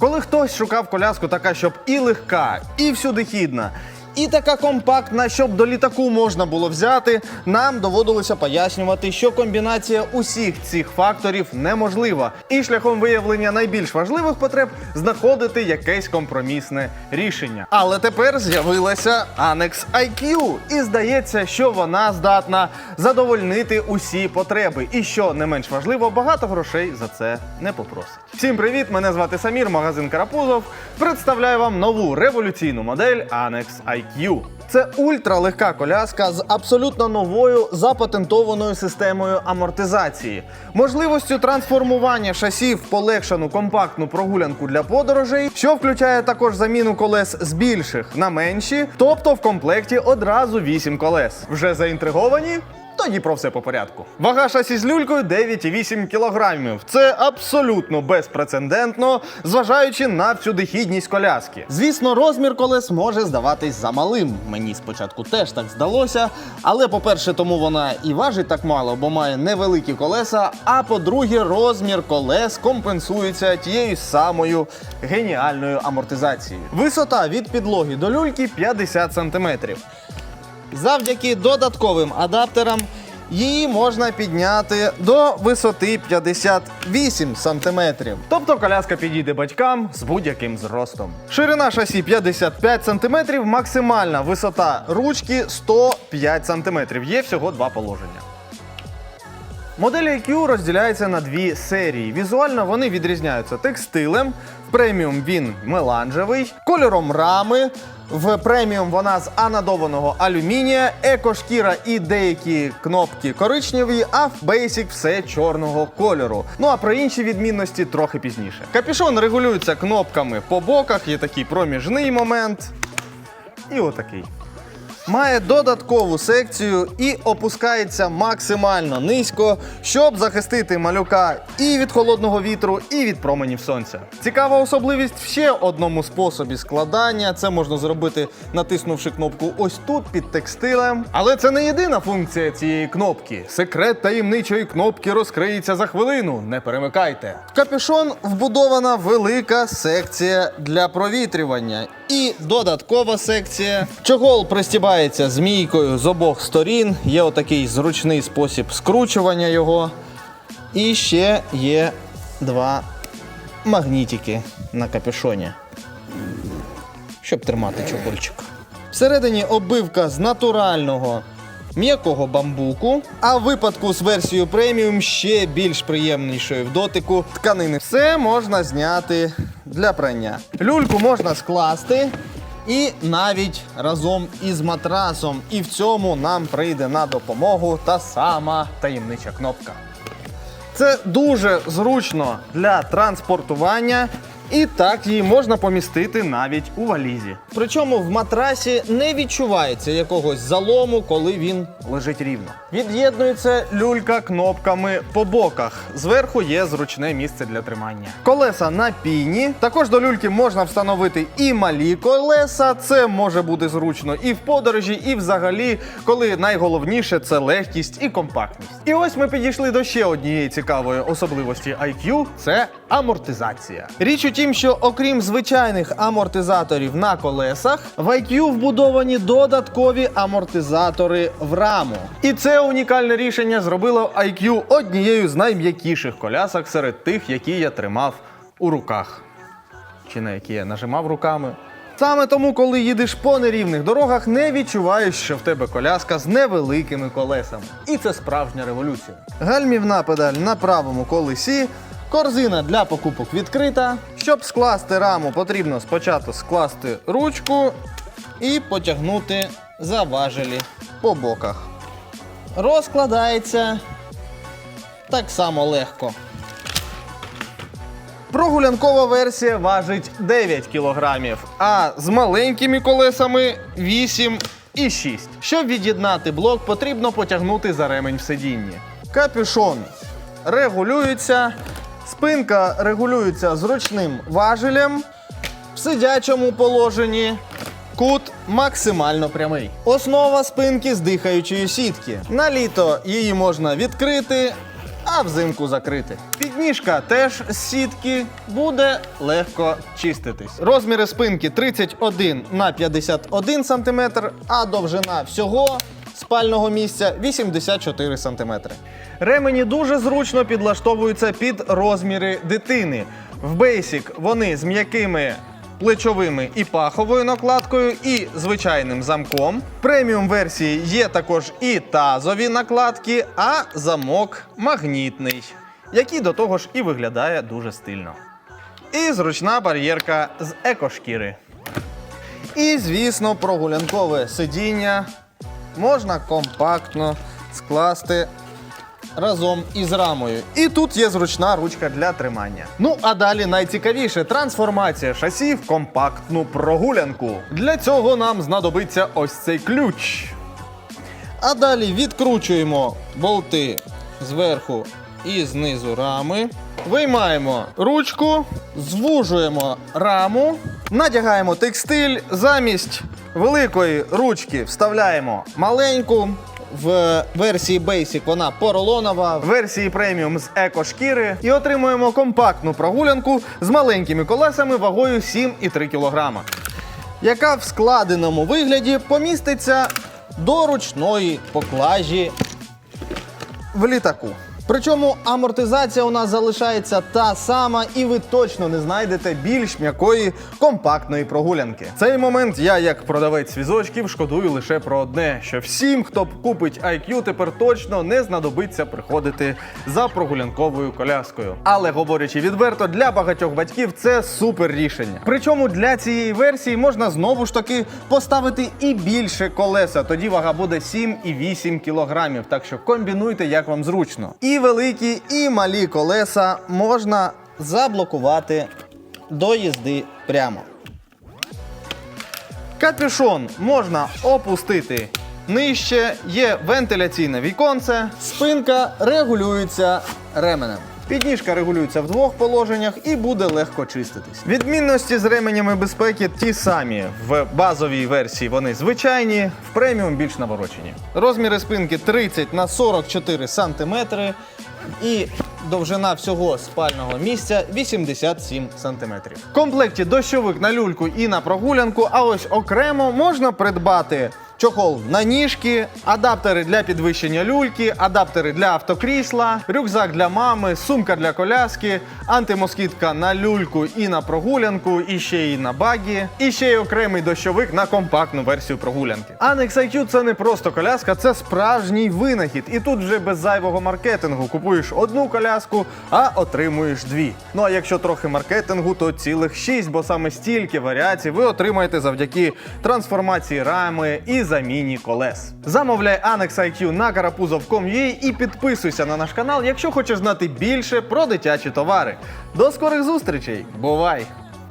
Коли хтось шукав коляску така, щоб і легка, і всюдихідна, і така компактна, щоб до літаку можна було взяти, нам доводилося пояснювати, що комбінація усіх цих факторів неможлива, і шляхом виявлення найбільш важливих потреб знаходити якесь компромісне рішення. Але тепер з'явилася Annex IQ, і здається, що вона здатна задовольнити усі потреби. І що не менш важливо, багато грошей за це не попросить. Всім привіт! Мене звати Самір, магазин Карапузов. Представляю вам нову революційну модель Annex IQ. Це ультралегка коляска з абсолютно новою запатентованою системою амортизації, можливістю трансформування шасі в полегшену компактну прогулянку для подорожей, що включає також заміну колес з більших на менші, тобто в комплекті одразу 8 колес. Вже заінтриговані? Тоді про все по порядку. Вага шасі з люлькою 9,8 кілограмів. Це абсолютно безпрецедентно, зважаючи на всю дохідність коляски. Звісно, розмір колес може здаватись замалим. Мені спочатку теж так здалося. Але, по-перше, тому вона і важить так мало, бо має невеликі колеса. А по-друге, розмір колес компенсується тією самою геніальною амортизацією. Висота від підлоги до люльки 50 см. Завдяки додатковим адаптерам її можна підняти до висоти 58 см. Тобто коляска підійде батькам з будь-яким зростом. Ширина шасі 55 см, максимальна висота ручки 105 см. Є всього два положення. Модель IQ розділяється на дві серії. Візуально вони відрізняються текстилем. В преміум він меланжевий, кольором рами. В преміум вона з анодованого алюмінія, екошкіра і деякі кнопки коричневі, а в Basic все чорного кольору. Ну а про інші відмінності трохи пізніше. Капюшон регулюється кнопками по боках, є такий проміжний момент. І отакий. Має додаткову секцію і опускається максимально низько, щоб захистити малюка і від холодного вітру, і від променів сонця. Цікава особливість в ще одному способі складання. Це можна зробити, натиснувши кнопку ось тут під текстилем. Але це не єдина функція цієї кнопки. Секрет таємничої кнопки розкриється за хвилину. Не перемикайте. В капюшон вбудована велика секція для провітрювання і додаткова секція. Чохол пристібається змійкою з обох сторін. Є отакий зручний спосіб скручування його. І ще є два магнітики на капюшоні, щоб тримати чохольчик. Всередині оббивка з натурального м'якого бамбуку, а в випадку з версією преміум ще більш приємнішої в дотику тканини. Все можна зняти для прання. Люльку можна скласти. І навіть разом із матрасом. І в цьому нам прийде на допомогу та сама таємнича кнопка. Це дуже зручно для транспортування. І так її можна помістити навіть у валізі. Причому в матрасі не відчувається якогось залому, коли він лежить рівно. Від'єднується люлька кнопками по боках. Зверху є зручне місце для тримання. Колеса на піні. Також до люльки можна встановити і малі колеса. Це може бути зручно і в подорожі, і взагалі, коли найголовніше це легкість і компактність. І ось ми підійшли до ще однієї цікавої особливості IQ – це амортизація. Річ у тім, що окрім звичайних амортизаторів на колесах, в IQ вбудовані додаткові амортизатори в раму. І це унікальне рішення зробило IQ однією з найм'якіших колясок серед тих, які я тримав у руках. Чи на які я нажимав руками. Саме тому, коли їдеш по нерівних дорогах, не відчуваєш, що в тебе коляска з невеликими колесами. І це справжня революція. Гальмівна педаль на правому колесі, корзина для покупок відкрита. Щоб скласти раму, потрібно спочатку скласти ручку і потягнути за важелі по боках. Розкладається так само легко. Прогулянкова версія важить 9 кілограмів, а з маленькими колесами 8 і 6. Щоб від'єднати блок, потрібно потягнути за ремень в сидінні. Капюшон регулюється, спинка регулюється зручним важелем. В сидячому положенні кут максимально прямий. Основа спинки з дихаючої сітки. На літо її можна відкрити а взимку закрити. Підніжка теж з сітки буде легко чиститись. Розміри спинки 31 на 51 см, а довжина всього спального місця 84 см. Ремені дуже зручно підлаштовуються під розміри дитини. В Basic вони з м'якими плечовими і паховою накладкою, і звичайним замком. Преміум версії є також і тазові накладки, а замок магнітний, який до того ж і виглядає дуже стильно. І зручна бар'єрка з екошкіри. І, звісно, прогулянкове сидіння можна компактно скласти разом із рамою. І тут є зручна ручка для тримання. Ну а далі найцікавіше трансформація шасі в компактну прогулянку. Для цього нам знадобиться ось цей ключ. А далі відкручуємо болти зверху і знизу рами. Виймаємо ручку, звужуємо раму, надягаємо текстиль. Замість великої ручки вставляємо маленьку. В версії Basic вона поролонова, в версії преміум з екошкіри і отримуємо компактну прогулянку з маленькими колесами вагою 7,3 кг, яка в складеному вигляді поміститься до ручної поклажі в літаку. Причому амортизація у нас залишається та сама, і ви точно не знайдете більш м'якої компактної прогулянки. Цей момент я, як продавець візочків, шкодую лише про одне: що всім, хто купить IQ, тепер точно не знадобиться приходити за прогулянковою коляскою. Але говорячи відверто, для багатьох батьків це супер рішення. Причому для цієї версії можна знову ж таки поставити і більше колеса. Тоді вага буде 7,8 кілограмів. Так що комбінуйте як вам зручно. І великі, і малі колеса можна заблокувати до їзди прямо. Капюшон можна опустити нижче, є вентиляційне віконце, спинка регулюється ременем. Підніжка регулюється в двох положеннях і буде легко чиститись. Відмінності з ременями безпеки ті самі. В базовій версії вони звичайні, в преміум більш наворочені. Розміри спинки 30 на 44 см і довжина всього спального місця 87 см. В комплекті дощовик на люльку і на прогулянку, а ось окремо можна придбати. Чохол на ніжки, адаптери для підвищення люльки, адаптери для автокрісла, рюкзак для мами, сумка для коляски, антимоскітка на люльку і на прогулянку, і ще й на багі, і ще й окремий дощовик на компактну версію прогулянки. Annex IQ – це не просто коляска, це справжній винахід. І тут вже без зайвого маркетингу купуєш одну коляску, а отримуєш дві. Ну а якщо трохи маркетингу, то цілих шість, бо саме стільки варіацій ви отримаєте завдяки трансформації рами і заміні колес. Замовляй Annex IQ на карапузов.com.ua і підписуйся на наш канал, якщо хочеш знати більше про дитячі товари. До скорих зустрічей! Бувай!